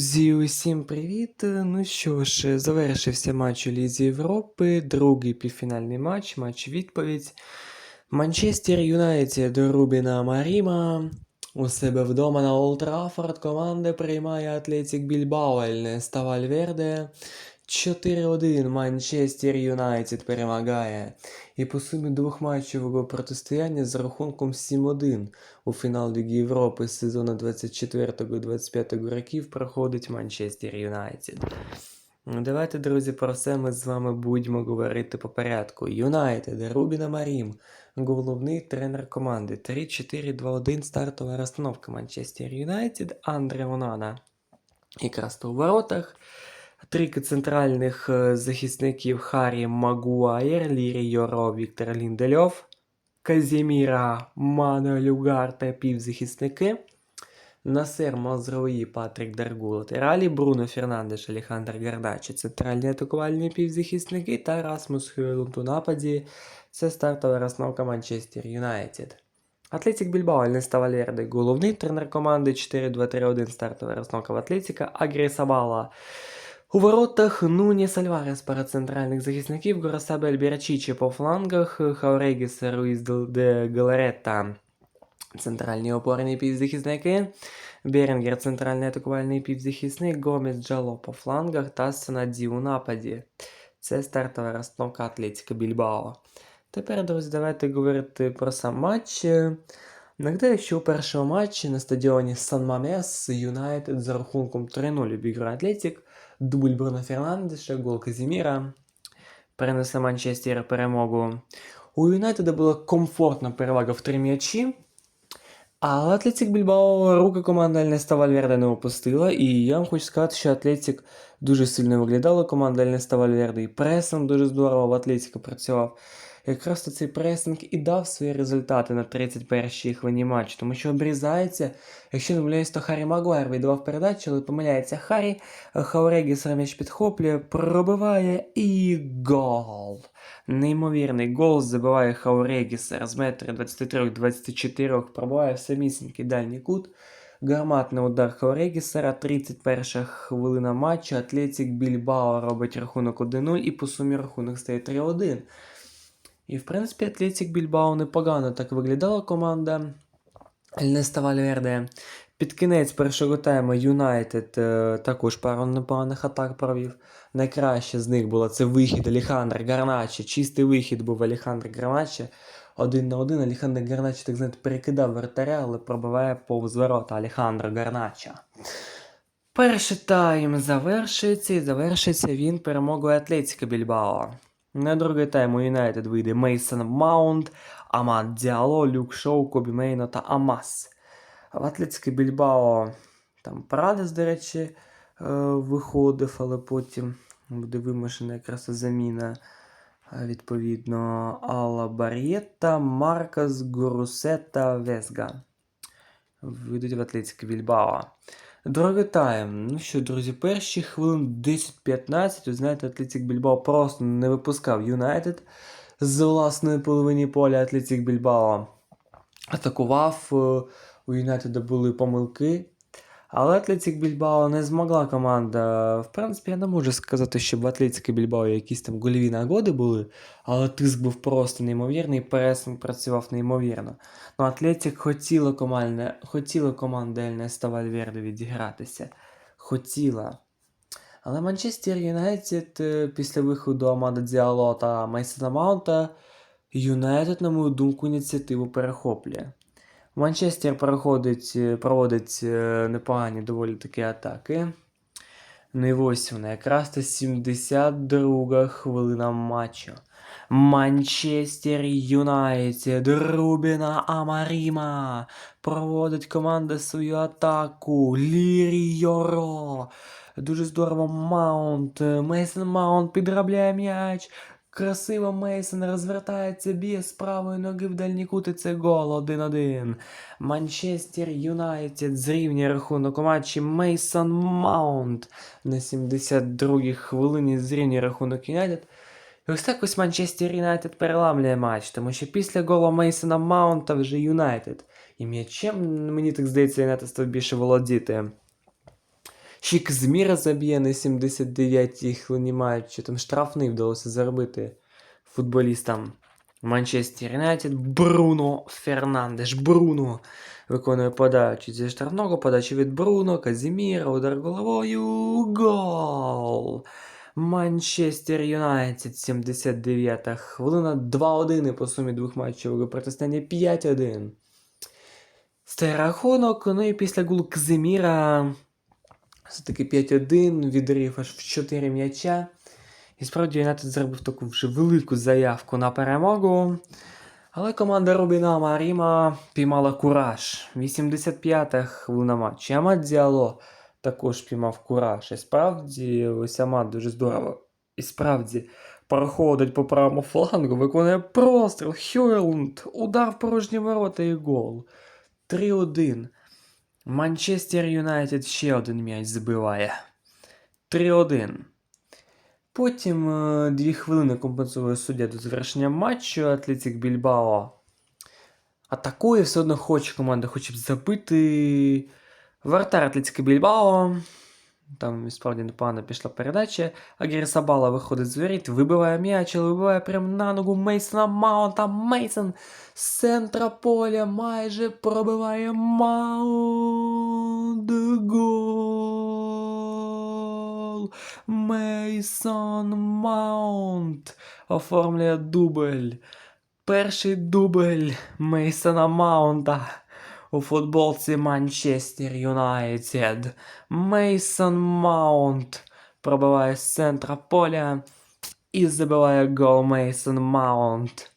Друзі, усім привіт! Ну що ж, завершився матч у Лізі Європи, другий півфінальний матч, матч відповідь. Манчестер Юнайтед Рубіна Маріма. У себе вдома на Олд Траффорд команда приймає Атлетік Більбао, Ельнеста Вальверде. 4-1 Манчестер Юнайтед перемагає. І по сумі двохматчевого протистояння з рахунком 7-1 у фінал Ліги Європи з сезону 24-25 років проходить Манчестер Юнайтед. Ну, Давайте, друзі, про це ми з вами будемо говорити по порядку. Юнайтед, Рубіна Марім, головний тренер команди. 3-4-2-1 стартова розстановка Манчестер Юнайтед, Андре Онана. Якраз то у воротах. Трійка центральних е, захисників Харі Магуайр, Лірі Йоро, Віктор Ліндельов, Казіміра, Мано Люгар та півзахисники. Насер Мазруї, Патрік Даргу, латералі, Бруно Фернандеш, Алехандр Гардачі, центральні атакувальні півзахисники та Расмус Хюйлунд у нападі. Це стартова розновка Манчестер Юнайтед. Атлетік Більбао, Ельнеста Валерде, головний тренер команди 4-2-3-1 стартова розновка в Атлетіка, Агрі Сабала. У воротах Нуніс Альварес перед центральних захисників, Горосабель Бірачічі по флангах, Хаурегіс Руїз де Галаретта, центральні опорні півзахисники, Берінгер центральний атакувальний півзахисник, Гомес Джало по флангах та Санаді у нападі. Це стартова розстановка Атлетіка Більбао. Тепер, друзі, давайте говорити про сам матч. Нагадаю, що у першому матчі на стадіоні Сан Мамес Юнайтед за рахунком 3-0 обіграв Атлетік. Дубль Бруно Фернандеша, гол Казіміра перенесе Манчестер перемогу. У Юнайтеда була комфортна перевага в три м'ячі. Але Атлетік Більбао руки команда Ельнеста Вальверде не опустила. І я вам хочу сказати, що Атлетік дуже сильно виглядала команда Ельнеста Вальверде. І пресом дуже здорово в Атлетіка працював. Якраз то цей пресинг і дав свої результати на 31-й хвилині матчу, тому що обрізається, якщо не помиляюсь, то Харі Магуайр віддавав передачу, але помиляється Харі, Хаурегіс м'яч підхоплює, пробиває і гол. Неймовірний гол забиває Хаурегіса з метра 23-24, пробиває самісінький дальній кут. Гарматний удар Хаурегісера, 31 хвилина матчу, Атлетік Більбао робить рахунок 1-0 і по сумі рахунок стає 3-1. І, в принципі, Атлетік Більбао непогано так виглядала команда Ельнеста Вальверде. Під кінець першого тайму Юнайтед е, також пару непоганих атак провів. Найкраще з них було це вихід Алехандра Гарначі. Чистий вихід був Алехандра Гарначі. Один на один Алехандр Гарначі, так знаєте, перекидав вратаря, але пробиває повз ворота Алехандро Гарнача. Перший тайм завершується і завершиться він перемогою Атлетіка Більбао. На другий тайм у Юнайтед вийде Мейсон Маунт, Амад Діало, Люк Шоу, Кобі Мейно та Амас. В Атлетське Більбао там Парадес, до речі, е, виходив, але потім буде вимушена якраз заміна. е, Відповідно, Алла Бар'єта, Маркас, Гурусета, Весга. Вийдуть в Атлетське Більбао. Другий тайм. Ну що, друзі, перші хвилин 10-15, ви знаєте, Атлетік Більбао просто не випускав Юнайтед з власної половини поля Атлетік Більбао. Атакував. е, У Юнайтеда були помилки. Але Атлетік Більбао не змогла команда. В принципі, я не можу сказати, що в Атлетіка Більбао якісь там гольові нагоди були, але тиск був просто неймовірний, пресинг працював неймовірно. Ну, Атлетік хотіла команда, хотіла команда Ельнеста Вальверде відігратися. Хотіла. Але Манчестер Юнайтед е, після виходу Амада Діало та Мейсона Маунта Юнайтед, на мою думку, ініціативу перехоплює. Манчестер проходить, е, проводить е, непогані доволі такі атаки. Ну і ось вона, якраз то 72 хвилина матчу. Манчестер Юнайтед, Рубіна Амаріма проводить команда свою атаку. Лірі Йоро. Дуже здорово Маунт. Мейсон Маунт підробляє м'яч. Красиво Мейсон розвертається, б'є з правої ноги в дальній кут це гол 1-1. Манчестер Юнайтед зрівнює рахунок у матчі Мейсон Маунт на 72-й хвилині зрівнює рахунок Юнайтед. І ось так ось Манчестер Юнайтед переламлює матч, тому що після голу Мейсона Маунта вже Юнайтед. І м'ячем, мені так здається, Юнайтед став більше володіти. Ще й Казміра заб'є на 79-й хвилині матчу. Там штрафний вдалося заробити футболістам Манчестер Юнайтед. Бруно Фернандеш. Бруно виконує подачу зі штрафного, подача від Бруно, Казіміра, удар головою. Гол! Манчестер Юнайтед, 79-та хвилина, 2-1 і по сумі двох матчів протистояння 5-1. Стає рахунок, ну і після голу Казиміра все-таки 5-1, відрив аж в 4 м'яча. І справді Юнайтед зробив таку вже велику заявку на перемогу. Але команда Рубіна Маріма піймала кураж. 85-та хвилина матчу. Амад Діало також піймав кураж. І справді, ось Амад дуже здорово. І справді проходить по правому флангу, виконує простріл, Хюйланд, удар в порожні ворота і гол. 3-1. Манчестер Юнайтед ще один м'яч забиває. 3-1. Потім е, дві хвилини компенсує суддя до завершення матчу. Атлетик Більбао атакує, все одно хоче команда хоче б забити. Вартар Атлетика Більбао. Там справді непогано пішла передача. Агір Сабала виходить з воріт, вибиває м'яч, але вибиває прямо на ногу Мейсона Маунта. Мейсон з центра поля майже пробиває Маунт. Гол! Мейсон Маунт оформлює дубль. Перший дубль Мейсона Маунта у футболці Манчестер Юнайтед. Мейсон Маунт пробиває з центра поля і забиває гол Мейсон Маунт.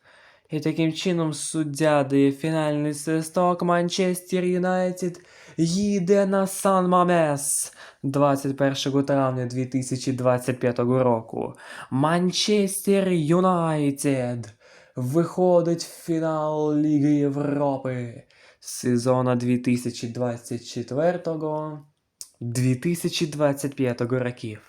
І таким чином суддя дає фінальний свисток Манчестер Юнайтед їде на Сан Мамес 21 травня 2025 року. Манчестер Юнайтед виходить в фінал Ліги Європи сезону 2024-2025 років.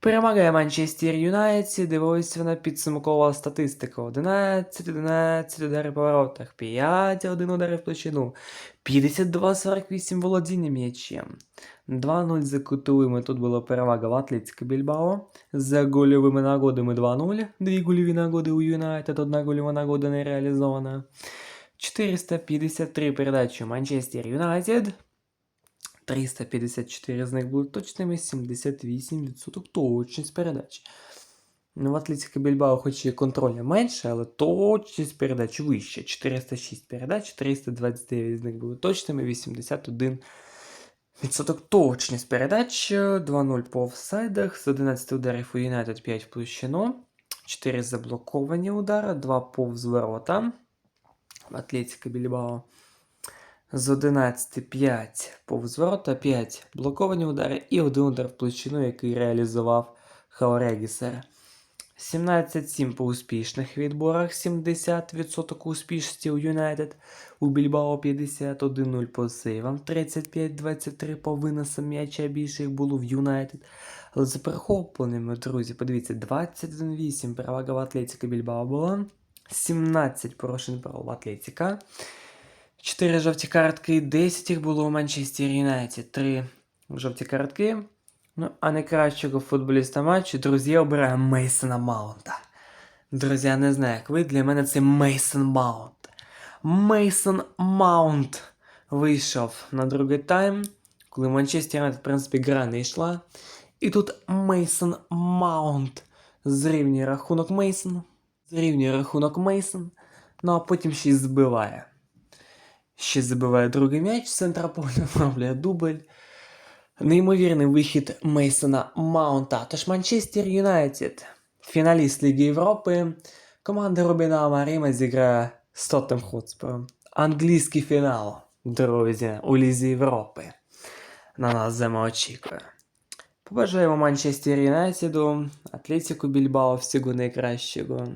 Перемагає Манчестер Юнайтед, дивується на підсумкова статистика. 11-11 удари по воротах, 5-1 удари в площину, 52-48 володіння м'ячем. 2-0 за кутовими. Тут була перевага в Атлетико Більбао. За гольовими нагодами 2-0. Дві гольові нагоди у Юнайтед, одна гольова нагода не реалізована. 453 передачі Манчестер Юнайтед. 354 з них були точними, 78% точність передач. Ну, в Атлетико Більбао хоч і контроля менше, але точність передач вища. 406 передач, 329 з них були точними, 81% точність передач, 2-0 по офсайдах, з 11 ударів у Юнайтед 5 в 4 заблоковані удари, 2 повз ворота в Атлетико Більбао. З 11 5 повз ворота, 5 блоковані удари і один удар в площину, який реалізував Хаорегісер. 17-7 по успішних відборах, 70% успішності у Юнайтед, у Більбао 51-0 по сейвам, 35-23 по виносам м'яча більше їх було в Юнайтед. Але за перехопленнями, друзі, подивіться, 21-8 перевага в Атлетіка Більбао була, 17 порушень прав в Атлетіка. 4 жовті картки, 10 їх було у Манчестер Юнайтед, 3 жовті картки. Ну, а найкращого футболіста матчу, друзі, я Мейсона Маунта. Друзі, я не знаю, як ви, для мене це Мейсон Маунт. Мейсон Маунт вийшов на другий тайм, коли Манчестер в принципі, гра не йшла. І тут Мейсон Маунт зрівнює рахунок Мейсон. Зрівнює рахунок Мейсон. Ну а потім ще й збиває. Ще забиває другий м'яч, з центра поля вправляє дубль. Неймовірний вихід Мейсона Маунта. Тож Манчестер Юнайтед, фіналіст Ліги Європи. Команда Рубіна Маріма зіграє з Тоттем Хотспором. Англійський фінал, друзі, у Лізі Європи. На нас зима очікує. Побажаємо Манчестер Юнайтеду, Атлетику Більбао всього найкращого.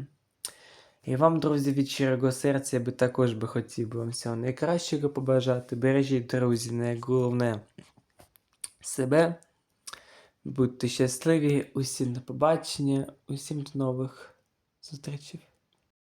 І вам, друзі, від щирого серця я би також би хотів би вам всього найкращого побажати. Бережіть, друзі, найголовне себе. Будьте щасливі, усім до побачення, усім до нових зустрічей.